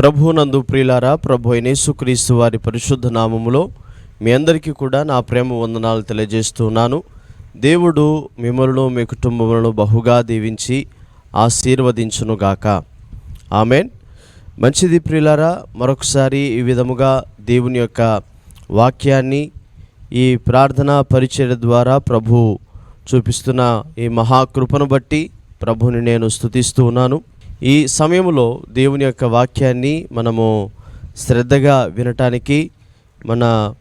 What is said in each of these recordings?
ప్రభునందు ప్రియులారా ప్రభు అయిన యేసుక్రీస్తు వారి పరిశుద్ధ నామములో మీ అందరికీ కూడా నా ప్రేమ వందనాలు తెలియజేస్తున్నాను దేవుడు మిమ్మల్ని మీ కుటుంబములను బహుగా దీవించి ఆశీర్వదించునుగాక ఆమెన్. మంచిది ప్రియులారా మరొకసారి ఈ విధముగా దేవుని యొక్క వాక్యాన్ని ఈ ప్రార్థనా పరిచయ ద్వారా ప్రభు చూపిస్తున్న ఈ మహాకృపను బట్టి ప్రభుని నేను స్తుతిస్తూ ఉన్నాను. ఈ సమయంలో దేవుని యొక్క వాక్యాన్ని మనము శ్రద్ధగా వినటానికి మన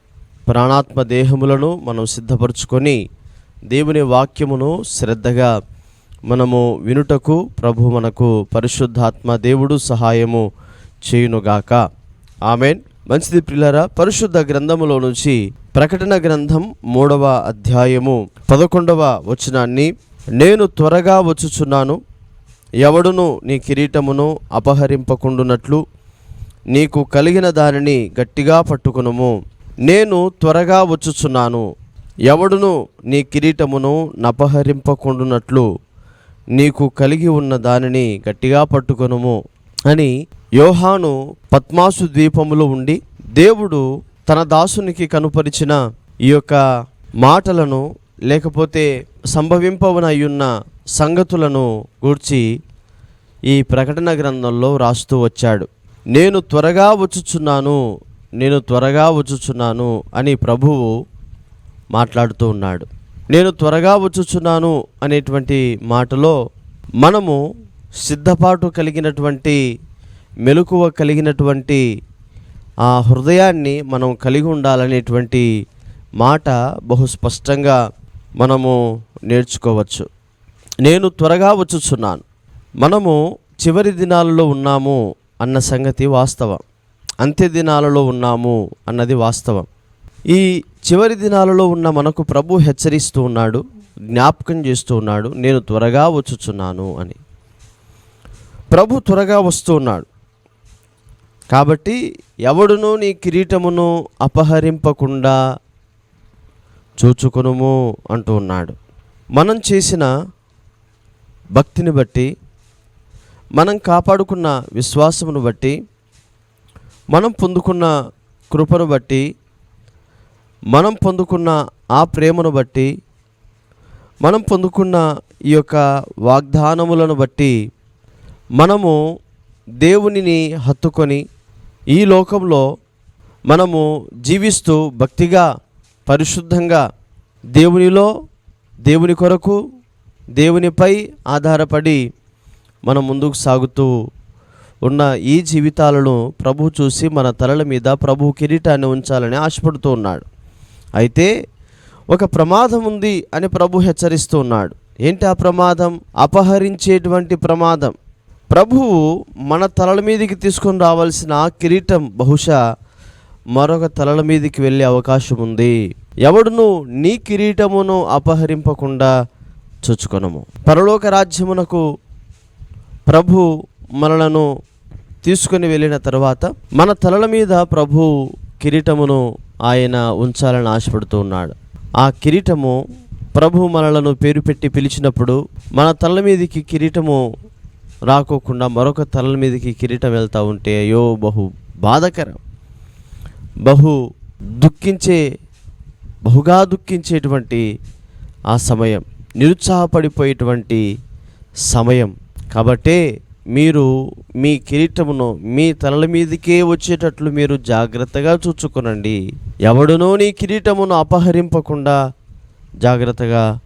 ప్రాణాత్మ దేహములను మనం సిద్ధపరచుకొని దేవుని వాక్యమును శ్రద్ధగా మనము వినుటకు ప్రభు మనకు పరిశుద్ధాత్మ దేవుడు సహాయము చేయునుగాక. ఆమెన్. మంచిది ప్రిల్లరా పరిశుద్ధ గ్రంథములో నుంచి ప్రకటన గ్రంథం మూడవ అధ్యాయము పదకొండవ వచనాన్ని నేను త్వరగా వచ్చుచున్నాను. ఎవడును నీ కిరీటమును అపహరింపకుండునట్లు నీకు కలిగిన దానిని గట్టిగా పట్టుకునుము. నేను త్వరగా వచ్చుచున్నాను. ఎవడును నీ కిరీటమును నపహరింపకుండునట్లు నీకు కలిగి ఉన్న దానిని గట్టిగా పట్టుకొనుము అని యోహాను పద్మాసు ద్వీపములో ఉండి దేవుడు తన దాసునికి కనుపరిచిన ఈ యొక్క మాటలను లేకపోతే సంభవింపవనయ్యున్న సంగతులను గూర్చి ఈ ప్రకటన గ్రంథంలో రాస్తూ వచ్చాడు. నేను త్వరగా వచ్చుచున్నాను నేను త్వరగా వచ్చుచున్నాను అని ప్రభువు మాట్లాడుతూ ఉన్నాడు. నేను త్వరగా వచ్చుచున్నాను అనేటువంటి మాటలో మనము సిద్ధపాటు కలిగినటువంటి మెలకువ కలిగినటువంటి ఆ హృదయాన్ని మనం కలిగి ఉండాలనేటువంటి మాట బహు స్పష్టంగా మనము నేర్చుకోవచ్చు. నేను త్వరగా వచ్చుచున్నాను. మనము చివరి దినాలలో ఉన్నాము అన్న సంగతి వాస్తవం. అంత్య దినాలలో ఉన్నాము అన్నది వాస్తవం. ఈ చివరి దినాలలో ఉన్న మనకు ప్రభు హెచ్చరిస్తూ ఉన్నాడు జ్ఞాపకం చేస్తూ ఉన్నాడు నేను త్వరగా వచ్చుచున్నాను అని. ప్రభు త్వరగా వస్తూ ఉన్నాడు. కాబట్టి ఎవడునూ నీ కిరీటమును అపహరింపకుండా చూచుకునుము అంటూ ఉన్నాడు. మనం చేసిన భక్తిని బట్టి మనం కాపాడుకున్న విశ్వాసమును బట్టి మనం పొందుకున్న కృపను బట్టి మనం పొందుకున్న ఆ ప్రేమను బట్టి మనం పొందుకున్న ఈ యొక్క వాగ్దానములను బట్టి మనము దేవునిని హత్తుకొని ఈ లోకంలో మనము జీవిస్తూ భక్తిగా పరిశుద్ధంగా దేవునిలో దేవుని కొరకు దేవునిపై ఆధారపడి మనం ముందుకు సాగుతూ ఉన్న ఈ జీవితాలను ప్రభు చూసి మన తలల మీద ప్రభు కిరీటాన్ని ఉంచాలని ఆశపడుతూ ఉన్నాడు. అయితే ఒక ప్రమాదం ఉంది అని ప్రభు హెచ్చరిస్తూ ఉన్నాడు. ఏంటి ఆ ప్రమాదం? అపహరించేటువంటి ప్రమాదం. ప్రభువు మన తలల మీదకి తీసుకొని రావాల్సిన ఆ కిరీటం బహుశా మరొక తలల మీదకి వెళ్ళే అవకాశం ఉంది. ఎవడును నీ కిరీటమును అపహరింపకుండా చూచుకొనము పరలోక రాజ్యమునకు ప్రభు మనలను తీసుకొని వెళ్ళిన తర్వాత మన తలల మీద ప్రభు కిరీటమును ఆయన ఉంచాలని ఆశపడుతూ ఉన్నాడు. ఆ కిరీటము ప్రభు మనలను పేరు పెట్టి పిలిచినప్పుడు మన తలల మీదకి కిరీటము రాకోకుండా మరొక తలల మీదకి కిరీటం వెళ్తూ ఉంటే అయ్యో బహు బాధకరం. బహు దుఃఖించే బహుగా దుఃఖించేటువంటి ఆ సమయం. నిరుత్సాహపడిపోయేటువంటి సమయం. కాబట్టే మీరు మీ కిరీటమును మీ తలల మీదకే వచ్చేటట్లు మీరు జాగ్రత్తగా చూచుకునండి. ఎవడునో నీ కిరీటమును అపహరింపకుండా జాగ్రత్తగా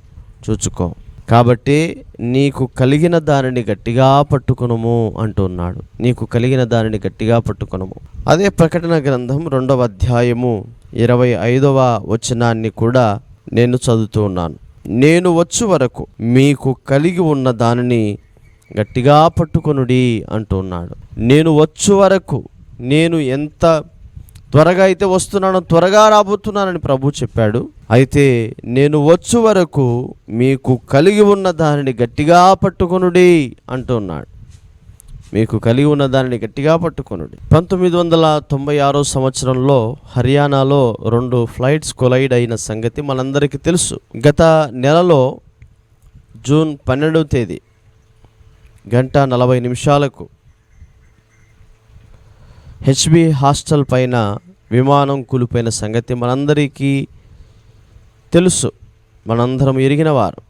చూచుకో. కాబట్టి నీకు కలిగిన దానిని గట్టిగా పట్టుకునము అంటున్నాడు. నీకు కలిగిన దానిని గట్టిగా పట్టుకునము. అదే ప్రకటన గ్రంథం రెండవ అధ్యాయము ఇరవై ఐదవ వచనాన్ని కూడా నేను చదువుతూ ఉన్నాను. నేను వచ్చు వరకు మీకు కలిగి ఉన్న దానిని గట్టిగా పట్టుకొనుడి అంటున్నాడు నేను వచ్చు వరకు నేను ఎంత త్వరగా అయితే వస్తున్నానో త్వరగా రాబోతున్నానని ప్రభు చెప్పాడు. అయితే నేను వచ్చు వరకు మీకు కలిగి ఉన్న దానిని గట్టిగా పట్టుకొనుడి అంటున్నాడు మీకు కలిగి ఉన్న దానిని గట్టిగా పట్టుకొనుడి. పంతొమ్మిది వందల తొంభై ఆరో సంవత్సరంలో హర్యానాలో రెండు ఫ్లైట్స్ కొలైడ్ అయిన సంగతి మనందరికీ తెలుసు. గత నెలలో జూన్ పన్నెండవ తేదీ గంట నలభై నిమిషాలకు హెచ్బి హాస్టల్ పైన విమానం కూలిపోయిన సంగతి మనందరికీ తెలుసు. మనందరం ఎరిగిన వారు.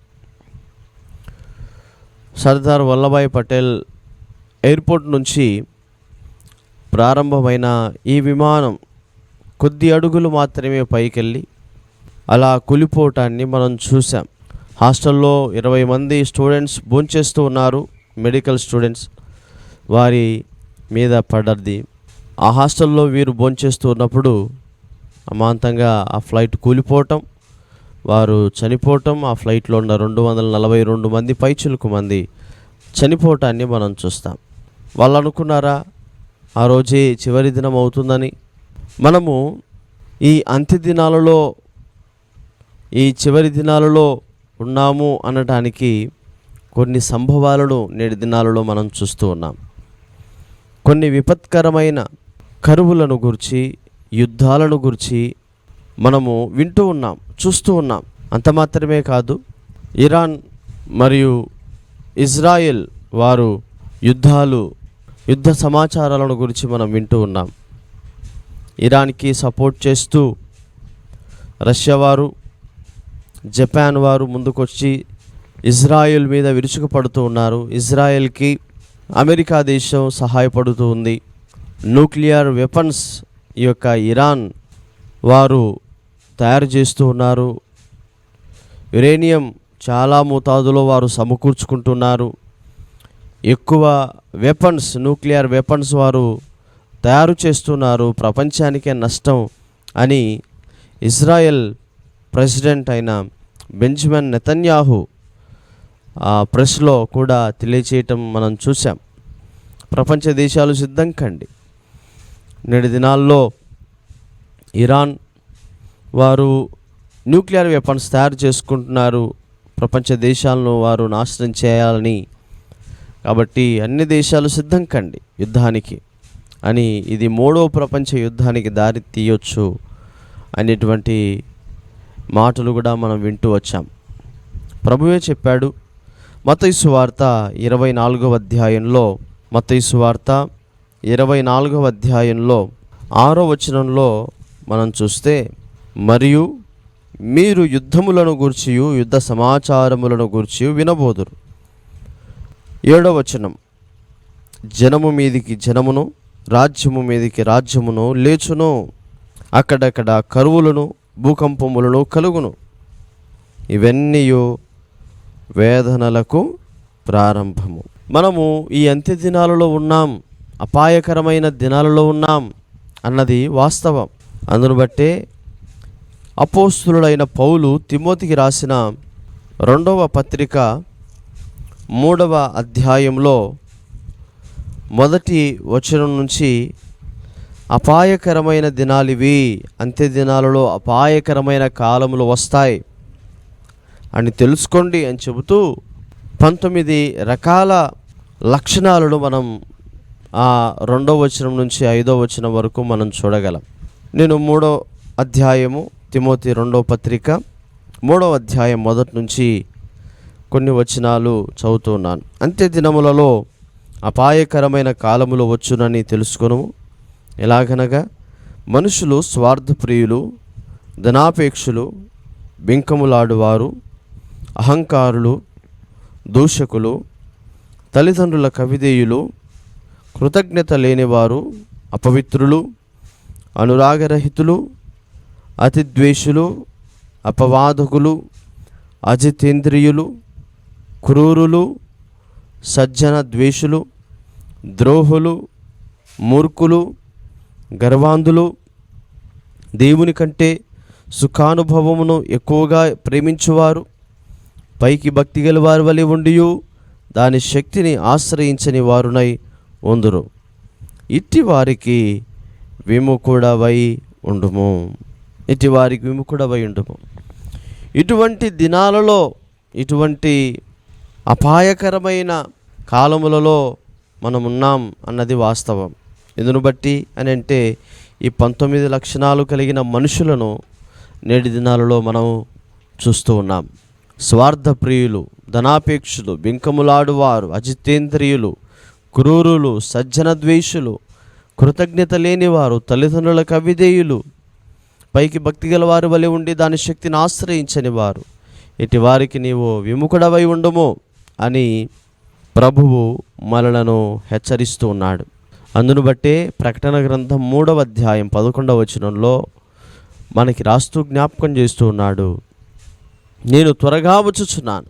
సర్దార్ వల్లభాయ్ పటేల్ ఎయిర్పోర్ట్ నుంచి ప్రారంభమైన ఈ విమానం కొద్ది అడుగులు మాత్రమే పైకెళ్ళి అలా కూలిపోవటాన్ని మనం చూసాం హాస్టల్లో ఇరవై మంది స్టూడెంట్స్ భోంచేస్తూ ఉన్నారు. మెడికల్ స్టూడెంట్స్ వారి మీద పడ్డది ఆ హాస్టల్లో వీరు భోంచేస్తూ ఉన్నప్పుడు అమాంతంగా ఆ ఫ్లైట్ కూలిపోవటం వారు చనిపోవటం ఆ ఫ్లైట్లో ఉన్న రెండు వందల నలభై రెండు మంది పైచులకు మంది చనిపోవటాన్ని మనం చూస్తాం. వాళ్ళు అనుకున్నారా ఆ రోజే చివరి దినం అవుతుందని. మనము ఈ అంత్య దినాలలో ఈ చివరి దినాలలో ఉన్నాము అనటానికి కొన్ని సంభవాలను నేటి దినాలలో మనం చూస్తూ ఉన్నాం. కొన్ని విపత్కరమైన కరువులను గురించి యుద్ధాలను గురించి మనము వింటూ ఉన్నాం చూస్తూ ఉన్నాం. అంత మాత్రమే కాదు ఇరాన్ మరియు ఇజ్రాయెల్ వారు యుద్ధాలు యుద్ధ సమాచారాలను గురించి మనం వింటూ ఉన్నాం. ఇరాన్కి సపోర్ట్ చేస్తూ రష్యా వారు జపాన్ వారు ముందుకొచ్చి ఇజ్రాయెల్ మీద విరుచుకుపడుతూ ఉన్నారు. ఇజ్రాయెల్కి అమెరికా దేశం సహాయపడుతూ ఉంది. న్యూక్లియర్ వెపన్స్ ఈ యొక్క ఇరాన్ వారు తయారు చేస్తూ ఉన్నారు. యురేనియం చాలా మోతాదులో వారు సమకూర్చుకుంటున్నారు. ఎక్కువ వెపన్స్ న్యూక్లియర్ వెపన్స్ వారు తయారు చేస్తున్నారు. ప్రపంచానికే నష్టం అని ఇజ్రాయెల్ ప్రెసిడెంట్ అయిన బెంజమిన్ నెతన్యాహు ఆ ప్రెస్లో కూడా తెలియచేయటం మనం చూసాం ప్రపంచ దేశాలు సిద్ధం కండి. నేటి దినాల్లో ఇరాన్ వారు న్యూక్లియర్ వెపన్స్ తయారు చేసుకుంటున్నారు. ప్రపంచ దేశాలను వారు నాశనం చేయాలని కాబట్టి అన్ని దేశాలు సిద్ధం కండి యుద్ధానికి. అని ఇది మూడో ప్రపంచ యుద్ధానికి దారి తీయొచ్చు అనేటువంటి మాటలు కూడా మనం వింటూ వచ్చాం. ప్రభువే చెప్పాడు మతైసు వార్త ఇరవై నాలుగవ అధ్యాయంలో మతైసు వార్త ఇరవై నాలుగవ అధ్యాయంలో ఆరో వచనంలో మనం చూస్తే మరియు మీరు యుద్ధములను గూర్చియు యుద్ధ సమాచారములను గూర్చియు వినబోదురు. ఏడవ వచనం. జనము మీదికి జనమును రాజ్యము మీదికి రాజ్యమును లేచును. అక్కడక్కడ కరువులను భూకంపములను కలుగును. ఇవన్నీ వేదనలకు ప్రారంభము. మనము ఈ అంత్య దినాలలో ఉన్నాం అపాయకరమైన దినాలలో ఉన్నాం అన్నది వాస్తవం. అందును బట్టే అపోస్తులుడైన పౌలు తిమోతికి రాసిన రెండవ పత్రిక మూడవ అధ్యాయంలో మొదటి వచనం నుంచి అపాయకరమైన దినాలివి అంత్య దినాలలో అపాయకరమైన కాలములు వస్తాయి అని తెలుసుకోండి అని చెబుతూ పంతొమ్మిది రకాల లక్షణాలను మనం ఆ రెండో వచనం నుంచి ఐదో వచనం వరకు మనం చూడగలం. నేను మూడో అధ్యాయము తిమోతి రెండో పత్రిక మూడో అధ్యాయం మొదటి నుంచి కొన్ని వచనాలు చదువుతున్నాను. అంత్య దినములలో అపాయకరమైన కాలములు వచ్చునని తెలుసుకును ఎలాగనగా మనుషులు స్వార్థప్రియులు ధనాపేక్షులు బింకములాడువారు అహంకారులు దూషకులు తల్లిదండ్రుల కవిదేయులు కృతజ్ఞత లేనివారు అపవిత్రులు అనురాగరహితులు అతిద్వేషులు అపవాదకులు అజితేంద్రియులు క్రూరులు సజ్జన ద్వేషులు ద్రోహులు మూర్ఖులు గర్వాంధులు దేవుని కంటే సుఖానుభవమును ఎక్కువగా ప్రేమించువారు పైకి భక్తి గలవారి వలె ఉండియు దాని శక్తిని ఆశ్రయించని వారునై ఉందురు. ఇట్టి వారికి విముఖుడవై ఉండుము. ఇట్టి వారికి విముఖుడవై ఉండుము. ఇటువంటి దినాలలో ఇటువంటి అపాయకరమైన కాలములలో మనం ఉన్నాం అన్నది వాస్తవం. ఎందును బట్టి అని అంటే ఈ పంతొమ్మిది లక్షణాలు కలిగిన మనుషులను నేటి దినాలలో మనం చూస్తూ ఉన్నాం. స్వార్థ ప్రియులు ధనాపేక్షులు బింకములాడువారు అజితేంద్రియులు క్రూరులు సజ్జన ద్వేషులు కృతజ్ఞత లేనివారు తల్లిదండ్రుల కవిధేయులు పైకి భక్తి గల వారి వలె ఉండి దాని శక్తిని ఆశ్రయించని వారు. ఇటు వారికి నీవు విముఖుడవై ఉండము. అని ప్రభువు మనలను హెచ్చరిస్తూ ఉన్నాడు. అందును బట్టే ప్రకటన గ్రంథం మూడవ అధ్యాయం పదకొండవ వచనంలో మనకి రాస్తూ జ్ఞాపకం చేస్తూ ఉన్నాడు. నేను త్వరగా వచ్చుచున్నాను.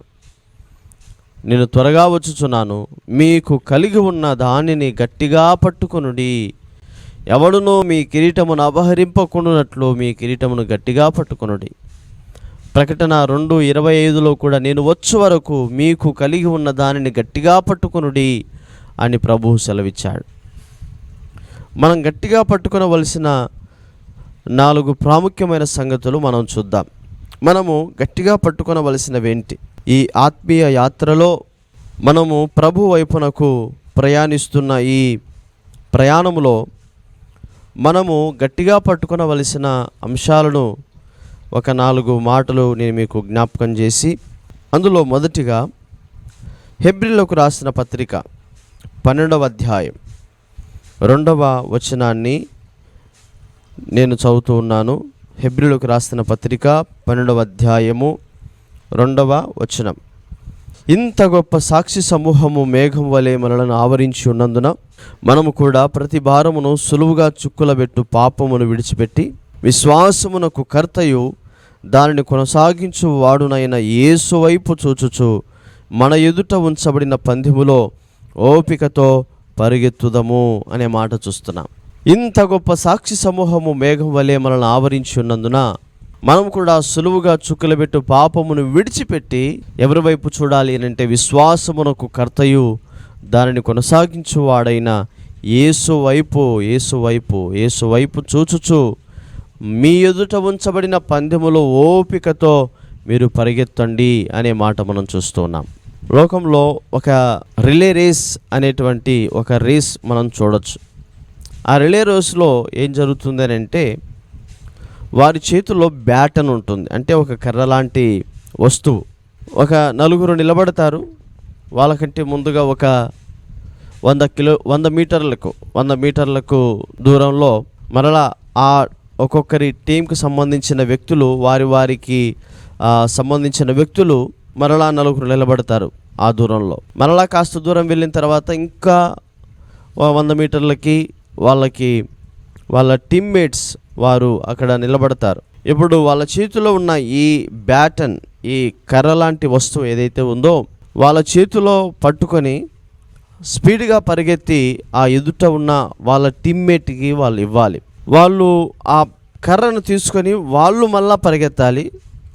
నేను త్వరగా వచ్చుచున్నాను. మీకు కలిగి ఉన్న దానిని గట్టిగా పట్టుకొనుడి. ఎవడునో మీ కిరీటమును అపహరింపకున్నట్లు మీ కిరీటమును గట్టిగా పట్టుకొనుడి. ప్రకటన రెండు ఇరవై ఐదులో కూడా నేను వచ్చు వరకు మీకు కలిగి ఉన్న దానిని గట్టిగా పట్టుకొనుడి అని ప్రభువు సెలవిచ్చాడు. మనం గట్టిగా పట్టుకునవలసిన నాలుగు ప్రాముఖ్యమైన సంగతులు మనం చూద్దాం. మనము గట్టిగా పట్టుకునవలసినవేంటి? ఈ ఆత్మీయ యాత్రలో మనము ప్రభు వైపునకు ప్రయాణిస్తున్న ఈ ప్రయాణములో మనము గట్టిగా పట్టుకునవలసిన అంశాలను ఒక నాలుగు మాటలు నేను మీకు జ్ఞాపకం చేసి అందులో మొదటిగా హెబ్రిలకు రాసిన పత్రిక పన్నెండవ అధ్యాయం రెండవ వచనాన్ని నేను చదువుతూ ఉన్నాను. హెబ్రిలకు రాసిన పత్రిక పన్నెండవ అధ్యాయము రెండవ వచనం. ఇంత గొప్ప సాక్షి సమూహము మేఘం వలె మనలను ఆవరించి ఉన్నందున మనము కూడా ప్రతి భారమును సులువుగా చుక్కులబెట్టు పాపమును విడిచిపెట్టి విశ్వాసమునకు కర్తయు దానిని కొనసాగించు వాడునైన యేసు వైపు చూచుచు మన ఎదుట ఉంచబడిన పందెములో ఓపికతో పరిగెత్తుదము అనే మాట చూస్తున్నాం. ఇంత గొప్ప సాక్షి సమూహము మేఘం వలె మనల్ని ఆవరించి ఉన్నందున మనం కూడా సులువుగా చుక్కలబెట్టు పాపమును విడిచిపెట్టి ఎవరి వైపు చూడాలి అని అంటే విశ్వాసమునకు కర్తయు దానిని కొనసాగించువాడైన ఏసు వైపు ఏసు వైపు ఏసు వైపు చూచుచు మీ ఎదుట ఉంచబడిన పందెములో ఓపికతో మీరు పరిగెత్తండి అనే మాట మనం చూస్తున్నాం లోకంలో ఒక రిలే రేస్ అనేటువంటి ఒక రేస్ మనం చూడొచ్చు. ఆ రిలే రేస్లో ఏం జరుగుతుంది అని అంటే వారి చేతుల్లో బ్యాట్ అని ఉంటుంది. అంటే ఒక కర్ర లాంటి వస్తువు. ఒక నలుగురు నిలబడతారు. వాళ్ళకంటే ముందుగా ఒక వంద కిలో వంద మీటర్లకు వంద మీటర్లకు దూరంలో మరలా ఆ ఒక్కొక్కరి టీంకు సంబంధించిన వ్యక్తులు వారి వారికి సంబంధించిన వ్యక్తులు మరలా నలుగురు నిలబడతారు ఆ దూరంలో. మరలా కాస్త దూరం వెళ్ళిన తర్వాత ఇంకా వంద మీటర్లకి వాళ్ళకి వాళ్ళ టీమ్మేట్స్ వారు అక్కడ నిలబడతారు. ఇప్పుడు వాళ్ళ చేతిలో ఉన్న ఈ బ్యాటన్ ఈ కర్ర లాంటి వస్తువు ఏదైతే ఉందో వాళ్ళ చేతిలో పట్టుకొని స్పీడ్గా పరిగెత్తి ఆ ఎదుట ఉన్న వాళ్ళ టీమ్మేట్కి వాళ్ళు ఇవ్వాలి. వాళ్ళు ఆ కర్రను తీసుకొని వాళ్ళు మళ్ళా పరిగెత్తాలి.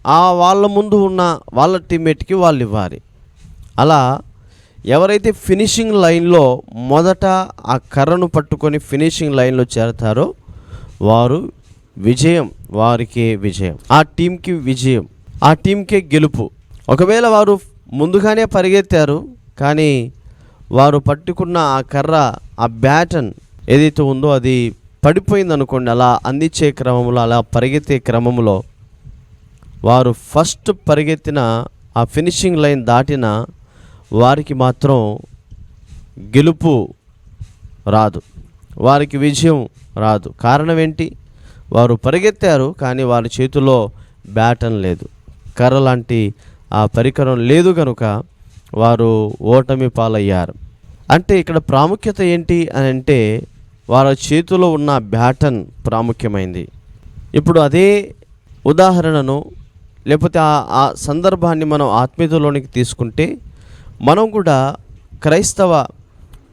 ఆ వాళ్ళ ముందు ఉన్న వాళ్ళ టీమ్మేట్కి వాళ్ళు ఇవ్వాలి. అలా ఎవరైతే ఫినిషింగ్ లైన్లో మొదట ఆ కర్రను పట్టుకొని ఫినిషింగ్ లైన్లో చేరతారో వారు విజయం వారికే విజయం. ఆ టీంకి విజయం ఆ టీంకే గెలుపు. ఒకవేళ వారు ముందుగానే పరిగెత్తారు కానీ వారు పట్టుకున్న ఆ కర్ర ఆ బ్యాటన్ ఏదైతే ఉందో అది పడిపోయింది అనుకోండి అలా అందించే క్రమంలో అలా పరిగెత్తే క్రమంలో వారు ఫస్ట్ పరిగెత్తిన ఆ ఫినిషింగ్ లైన్ దాటిన వారికి మాత్రం గెలుపు రాదు. వారికి విజయం రాదు. కారణం ఏంటి? వారు పరిగెత్తారు కానీ వారి చేతిలో బ్యాటన్ లేదు. కర్ర లాంటి ఆ పరికరం లేదు కనుక వారు ఓటమి పాలయ్యారు. అంటే ఇక్కడ ప్రాముఖ్యత ఏంటి అని అంటే వారి చేతిలో ఉన్న బ్యాటన్ ప్రాముఖ్యమైంది. ఇప్పుడు అదే ఉదాహరణను లేకపోతే ఆ ఆ సందర్భాన్ని మనం ఆత్మీయతలోనికి తీసుకుంటే మనం కూడా క్రైస్తవ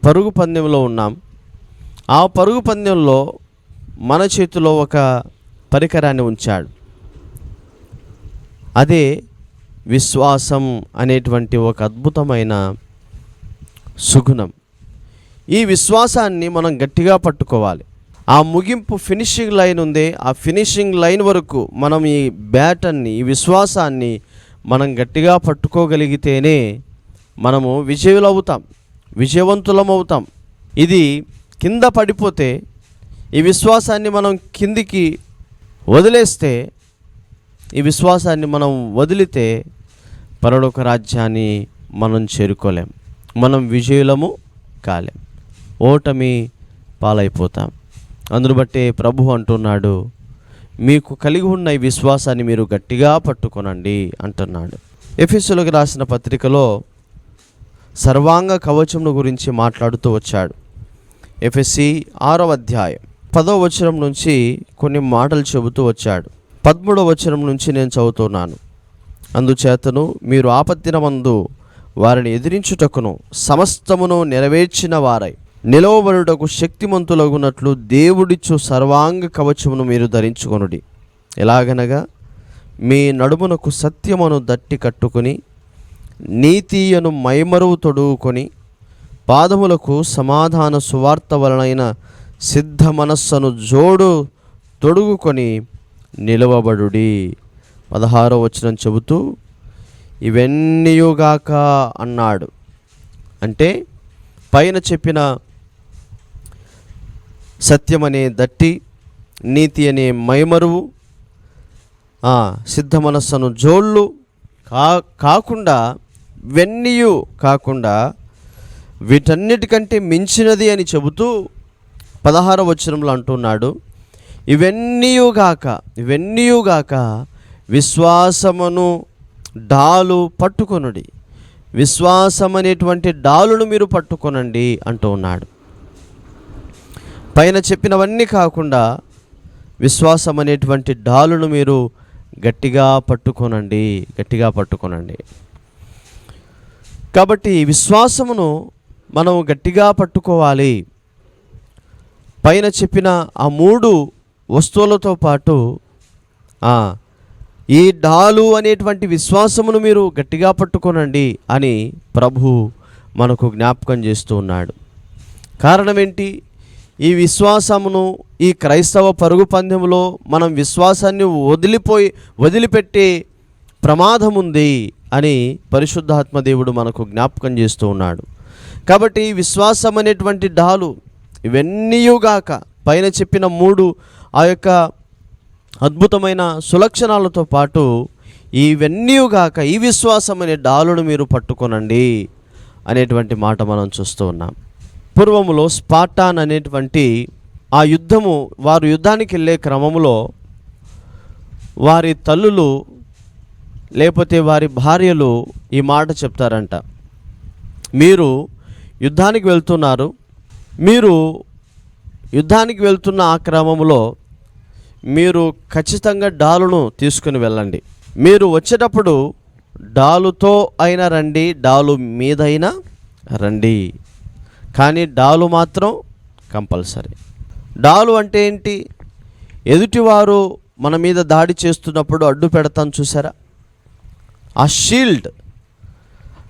పరుగు పందెంలో ఉన్నాం. ఆ పరుగు పందెంలో మన చేతిలో ఒక పరికరాన్ని ఉంచాడు. అదే విశ్వాసం అనేటువంటి ఒక అద్భుతమైన సుగుణం. ఈ విశ్వాసాన్ని మనం గట్టిగా పట్టుకోవాలి. ఆ ముగింపు ఫినిషింగ్ లైన్ ఉంది ఆ ఫినిషింగ్ లైన్ వరకు మనం ఈ బ్యాటన్ని ఈ విశ్వాసాన్ని మనం గట్టిగా పట్టుకోగలిగితేనే మనము విజయులు అవుతాం విజయవంతులం అవుతాం ఇది కింద పడిపోతే ఈ విశ్వాసాన్ని మనం కిందికి వదిలేస్తే ఈ విశ్వాసాన్ని మనం వదిలితే పరలోక రాజ్యాన్ని మనం చేరుకోలేం. మనం విజయులము కాలేం. ఓటమి పాలైపోతాం. అందును బట్టే ప్రభు అంటున్నాడు మీకు కలిగి ఉన్న ఈ విశ్వాసాన్ని మీరు గట్టిగా పట్టుకొనండి అంటున్నాడు. ఎఫీసులకు రాసిన పత్రికలో సర్వాంగ కవచమును గురించి మాట్లాడుతూ వచ్చాడు. ఎఫ్ఎస్సి ఆరవ అధ్యాయం పదో వచనం నుంచి కొన్ని మాటలు చెబుతూ వచ్చాడు. పదమూడవ వచనం నుంచి నేను చదువుతున్నాను. అందుచేతను మీరు ఆపత్తిన మందు వారిని ఎదిరించుటకును సమస్తమును నెరవేర్చిన వారై నిలవబడుటకు శక్తిమంతులగునట్లు దేవుడిచ్చు సర్వాంగ కవచమును మీరు ధరించుకొనుడి. ఎలాగనగా మీ నడుమునకు సత్యమును దట్టి కట్టుకుని నీతియను మైమరువు తొడుగుకొని పాదములకు సమాధాన సువార్త వలనైన సిద్ధ మనస్సును జోడు తొడుగుకొని నిలవబడుడి. పదహారో వచనం చెబుతూ ఇవన్నీయుగాక అన్నాడు. అంటే పైన చెప్పిన సత్యమనే దట్టి నీతి అనే మైమరువు సిద్ధ మనస్సును జోళ్ళు కా కాకుండా వెన్నీయు కాకుండా వీటన్నిటికంటే మించినది అని చెబుతూ పదహార వచనంలో అంటున్నాడు. ఇవన్నీయుగాక ఇవన్నీయుగాక విశ్వాసమును డాలు పట్టుకొనుడి. విశ్వాసం అనేటువంటి డాలును మీరు పట్టుకొనండి అంటూ ఉన్నాడు. పైన చెప్పినవన్నీ కాకుండా విశ్వాసం అనేటువంటి డాలును మీరు గట్టిగా పట్టుకోనండి గట్టిగా పట్టుకోనండి. కాబట్టి విశ్వాసమును మనం గట్టిగా పట్టుకోవాలి. పైన చెప్పిన ఆ మూడు వస్తువులతో పాటు ఈ డాలు అనేటువంటి విశ్వాసమును మీరు గట్టిగా పట్టుకోనండి అని ప్రభు మనకు జ్ఞాపకం చేస్తూ ఉన్నాడు. కారణం ఏంటి ఈ విశ్వాసమును ఈ క్రైస్తవ పరుగు పందెంలో మనం విశ్వాసాన్ని వదిలిపోయి వదిలిపెట్టే ప్రమాదం ఉంది అని పరిశుద్ధాత్మ దేవుడు మనకు జ్ఞాపకం చేస్తూ ఉన్నాడు. కాబట్టి విశ్వాసం అనేటువంటి డాలు ఇవన్నీయుగాక పైన చెప్పిన మూడు ఆ యొక్క అద్భుతమైన సులక్షణాలతో పాటు ఇవన్నీయుగాక ఈ విశ్వాసం అనే డాలును మీరు పట్టుకొనండి అనేటువంటి మాట మనం చూస్తూ ఉన్నాం. పూర్వములో స్పాటాన్ అనేటువంటి ఆ యుద్ధము వారు యుద్ధానికి వెళ్ళే క్రమములో వారి తల్లులు లేకపోతే వారి భార్యలు ఈ మాట చెప్తారంట. మీరు యుద్ధానికి వెళ్తున్నారు మీరు యుద్ధానికి వెళ్తున్న ఆ క్రమంలో మీరు ఖచ్చితంగా డాలును తీసుకుని వెళ్ళండి. మీరు వచ్చేటప్పుడు డాలుతో అయినా రండి డాలు మీదైనా రండి. కానీ డాలు మాత్రం కంపల్సరీ. డాలు అంటే ఏంటి? ఎదుటివారు మన మీద దాడి చేస్తున్నప్పుడు అడ్డు పెడతాను చూసారా? ఆ షీల్డ్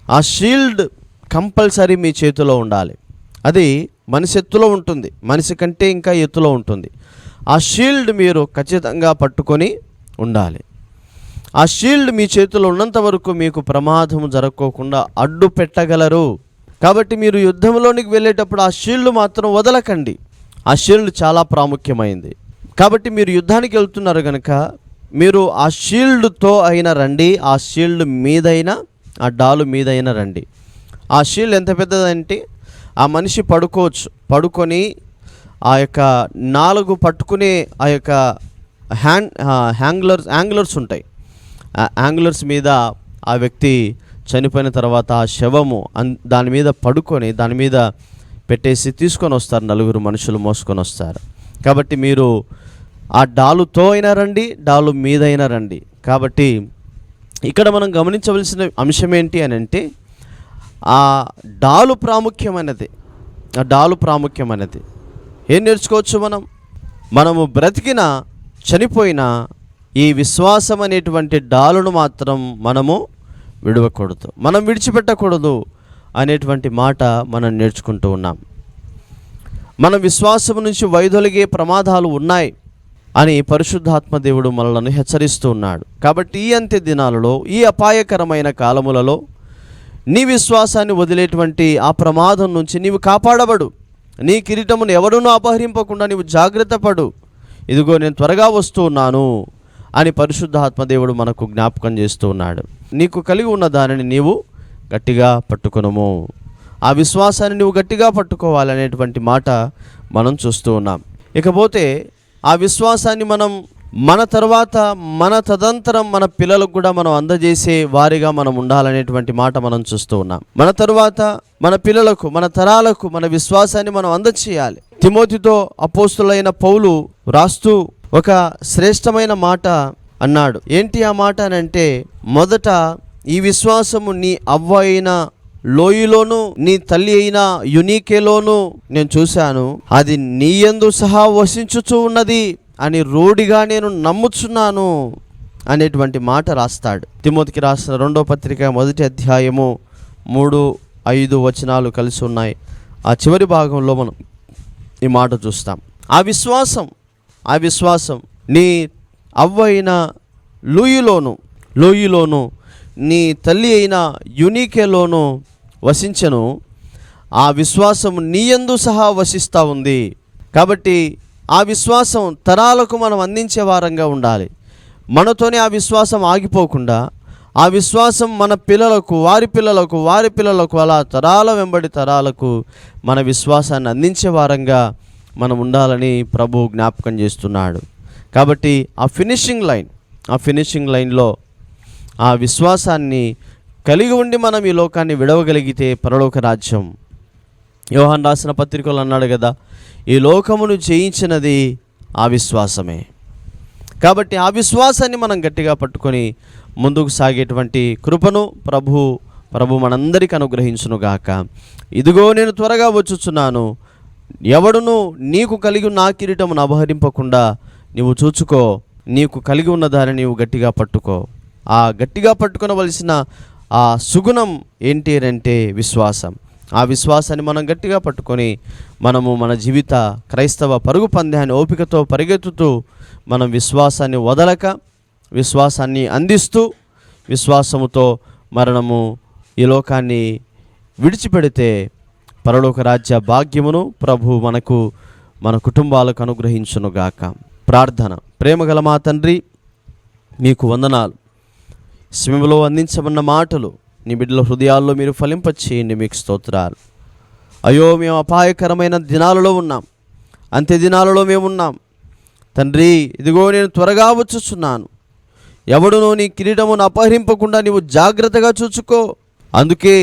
ఆ షీల్డ్ కంపల్సరీ మీ చేతిలో ఉండాలి. అది మనిషి ఎత్తులో ఉంటుంది మనిషి కంటే ఇంకా ఎత్తులో ఉంటుంది. ఆ షీల్డ్ మీరు ఖచ్చితంగా పట్టుకొని ఉండాలి. ఆ షీల్డ్ మీ చేతిలో ఉన్నంత వరకు మీకు ప్రమాదం జరగకోకుండా అడ్డు పెట్టగలరు. కాబట్టి మీరు యుద్ధంలోనికి వెళ్ళేటప్పుడు ఆ షీల్డ్ మాత్రం వదలకండి. ఆ షీల్డ్ చాలా ప్రాముఖ్యమైంది. కాబట్టి మీరు యుద్ధానికి వెళ్తున్నారు కనుక మీరు ఆ షీల్డ్తో అయినా రండి ఆ షీల్డ్ మీదైనా ఆ డాలు మీదైనా రండి. ఆ షీల్డ్ ఎంత పెద్దదంటే ఆ మనిషి పడుకోవచ్చు. పడుకొని ఆ యొక్క నాలుగు పట్టుకునే ఆ యొక్క హ్యాండ్ హ్యాంగ్లర్స్ యాంగ్లర్స్ ఉంటాయి. ఆ యాంగ్లర్స్ మీద ఆ వ్యక్తి చనిపోయిన తర్వాత ఆ శవము అన్ దాని మీద పడుకొని దాని మీద పెట్టేసి తీసుకొని వస్తారు నలుగురు మనుషులు మోసుకొని వస్తారు. కాబట్టి మీరు ఆ డాలుతో అయినా రండి డాలు మీదైనా రండి. కాబట్టి ఇక్కడ మనం గమనించవలసిన అంశం ఏంటి అని అంటే ఆ డాలు ప్రాముఖ్యమైనది. ఆ డాలు ప్రాముఖ్యమైనది. ఏం నేర్చుకోవచ్చు మనం? మనము బ్రతికిన చనిపోయిన ఈ విశ్వాసం అనేటువంటి డాలును మాత్రం మనము విడవకూడదు. మనం విడిచిపెట్టకూడదు అనేటువంటి మాట మనం నేర్చుకుంటూ ఉన్నాం. మన విశ్వాసం నుంచి వైదొలిగే ప్రమాదాలు ఉన్నాయి అని పరిశుద్ధాత్మ దేవుడు మనలను హెచ్చరిస్తూ ఉన్నాడు. కాబట్టి ఈ అంత్య దినాలలో ఈ అపాయకరమైన కాలములలో నీ విశ్వాసాన్ని వదిలేటువంటి ఆ ప్రమాదం నుంచి నీవు కాపాడబడు. నీ కిరీటమును ఎవరునూ అపహరింపకుండా నీవు జాగ్రత్త పడు. ఇదిగో నేను త్వరగా వస్తూ ఉన్నాను. అని పరిశుద్ధాత్మ దేవుడు మనకు జ్ఞాపకం చేస్తూ ఉన్నాడు. నీకు కలిగి ఉన్న దానిని నీవు గట్టిగా పట్టుకునము. ఆ విశ్వాసాన్ని నువ్వు గట్టిగా పట్టుకోవాలనేటువంటి మాట మనం చూస్తూ ఉన్నాం. ఇకపోతే ఆ విశ్వాసాన్ని మనం మన తర్వాత మన తదంతరం మన పిల్లలకు కూడా మనం అందజేసే వారిగా మనం ఉండాలనేటువంటి మాట మనం చూస్తూ ఉన్నాం. మన తరువాత మన పిల్లలకు మన తరాలకు మన విశ్వాసాన్ని మనం అందచేయాలి. తిమోతితో అపోస్తులైన పౌలు రాస్తూ ఒక శ్రేష్టమైన మాట అన్నాడు. ఏంటి ఆ మాట అని అంటే మొదట ఈ విశ్వాసము నీ అవ్వ అయిన లోయలోను నీ తల్లి అయిన యునీకేలోను నేను చూశాను. అది నీయందు సహా వసించుచూ ఉన్నది అని రూఢిగా నేను నమ్ముచున్నాను అనేటువంటి మాట రాస్తాడు. తిమోతికి రాసిన రెండో పత్రిక మొదటి అధ్యాయము మూడు ఐదు వచనాలు కలిసి ఉన్నాయి. ఆ చివరి భాగంలో మనం ఈ మాట చూస్తాం. ఆ విశ్వాసం ఆ విశ్వాసం నీ అవ్వైన అయిన లూయిలోను లోయిలోను నీ తల్లి అయిన యునీకేలోను వసించను. ఆ విశ్వాసం నీయందు సహా వసిస్తూ ఉంది. కాబట్టి ఆ విశ్వాసం తరాలకు మనం అందించే వారంగా ఉండాలి. మనతోనే ఆ విశ్వాసం ఆగిపోకుండా ఆ విశ్వాసం మన పిల్లలకు వారి పిల్లలకు వారి పిల్లలకు అలా తరాల వెంబడి తరాలకు మన విశ్వాసాన్ని అందించే వారంగా మనం ఉండాలని ప్రభు జ్ఞాపకం చేస్తున్నాడు. కాబట్టి ఆ ఫినిషింగ్ లైన్ ఆ ఫినిషింగ్ లైన్లో ఆ విశ్వాసాన్ని కలిగి ఉండి మనం ఈ లోకాన్ని విడవగలిగితే పరలోక రాజ్యం. యోహన్ రాసిన పత్రికలు అన్నాడు కదా ఈ లోకమును జయించినది ఆ విశ్వాసమే. కాబట్టి ఆ విశ్వాసాన్ని మనం గట్టిగా పట్టుకొని ముందుకు సాగేటువంటి కృపను ప్రభు ప్రభు మనందరికీ అనుగ్రహించునుగాక. ఇదిగో నేను త్వరగా వచ్చుచున్నాను ఎవడును నీకు కలిగి ఉన్న ఆ కిరీటమును అపహరింపకుండా నీవు చూచుకో. నీకు కలిగి ఉన్న దాన్ని నీవు గట్టిగా పట్టుకో. ఆ గట్టిగా పట్టుకునవలసిన ఆ సుగుణం ఏంటి అంటే విశ్వాసం. ఆ విశ్వాసాన్ని మనం గట్టిగా పట్టుకొని మనము మన జీవిత క్రైస్తవ పరుగు పందాన్ని ఓపికతో పరిగెత్తుతూ మనం విశ్వాసాన్ని వదలక విశ్వాసాన్ని అందిస్తూ విశ్వాసముతో మరణము ఈ లోకాన్ని విడిచిపెడితే పరలోక రాజ్య భాగ్యమును ప్రభు మనకు మన కుటుంబాలకు అనుగ్రహించునుగాక. ప్రార్థన. ప్రేమగల మా తండ్రి మీకు వందనాలు. శ్రమలో అందించబడిన మాటలు నీ బిడ్డల హృదయాల్లో మీరు ఫలింపచేయండి మీకు స్తోత్రాలు. అయ్యో మేము అపాయకరమైన దినాలలో ఉన్నాం. అంత్య దినాలలో మేము ఉన్నాం. తండ్రి ఇదిగో నేను త్వరగా వచ్చుచున్నాను. ఎవడునో నీ కిరీటమును అపహరింపకుండా నీవు జాగ్రత్తగా చూచుకో. అందుకే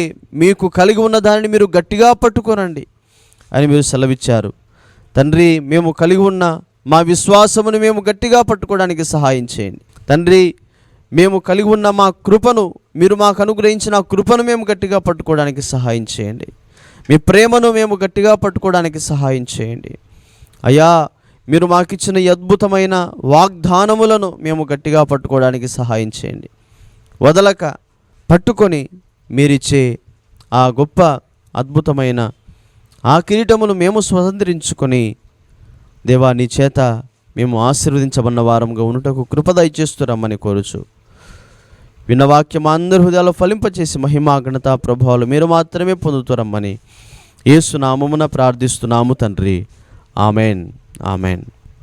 మీకు కలిగి ఉన్న దానిని మీరు గట్టిగా పట్టుకోనండి అని మీరు సెలవిచ్చారు. తండ్రి మేము కలిగి ఉన్న మా విశ్వాసమును మేము గట్టిగా పట్టుకోవడానికి సహాయం చేయండి. తండ్రి మేము కలిగి ఉన్న మా కృపను మీరు మాకు అనుగ్రహించిన కృపను మేము గట్టిగా పట్టుకోవడానికి సహాయం చేయండి. మీ ప్రేమను మేము గట్టిగా పట్టుకోవడానికి సహాయం చేయండి. అయ్యా మీరు మాకిచ్చిన అద్భుతమైన వాగ్దానములను మేము గట్టిగా పట్టుకోవడానికి సహాయం చేయండి. వదలక పట్టుకొని మీరిచ్చే ఆ గొప్ప అద్భుతమైన ఆ కిరీటమును మేము స్వతంత్రించుకొని దేవా నీ చేత మేము ఆశీర్వదించబడిన వారంగా ఉండుటకు కృపద దయచేస్తురమ్మని కోరుచు. విన్న వాక్యం అందరి హృదయాలు ఫలింపచేసి మహిమా ఘనత ప్రభావాలు మీరు మాత్రమే పొందుతురమ్మని ఏసునామమున ప్రార్థిస్తున్నాము తండ్రి. ఆమెన్. ఆమెన్.